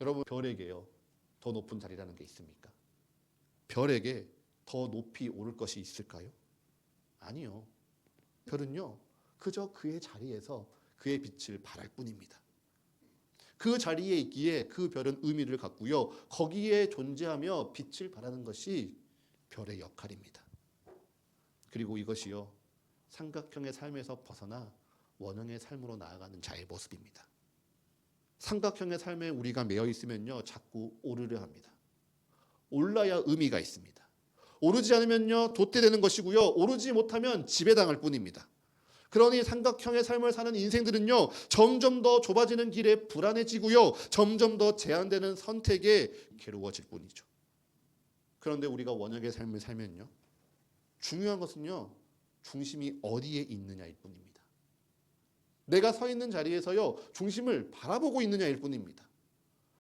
여러분 별에게요 더 높은 자리라는 게 있습니까? 별에게 더 높이 오를 것이 있을까요? 아니요. 별은요 그저 그의 자리에서 그의 빛을 발할 뿐입니다. 그 자리에 있기에 그 별은 의미를 갖고요 거기에 존재하며 빛을 발하는 것이 별의 역할입니다. 그리고 이것이요 삼각형의 삶에서 벗어나 원형의 삶으로 나아가는 자의 모습입니다. 삼각형의 삶에 우리가 매여 있으면요 자꾸 오르려 합니다. 올라야 의미가 있습니다. 오르지 않으면요 돛대되는 것이고요 오르지 못하면 지배당할 뿐입니다. 그러니 삼각형의 삶을 사는 인생들은요 점점 더 좁아지는 길에 불안해지고요 점점 더 제한되는 선택에 괴로워질 뿐이죠. 그런데 우리가 원형의 삶을 살면요 중요한 것은요 중심이 어디에 있느냐일 뿐입니다. 내가 서 있는 자리에서요 중심을 바라보고 있느냐일 뿐입니다.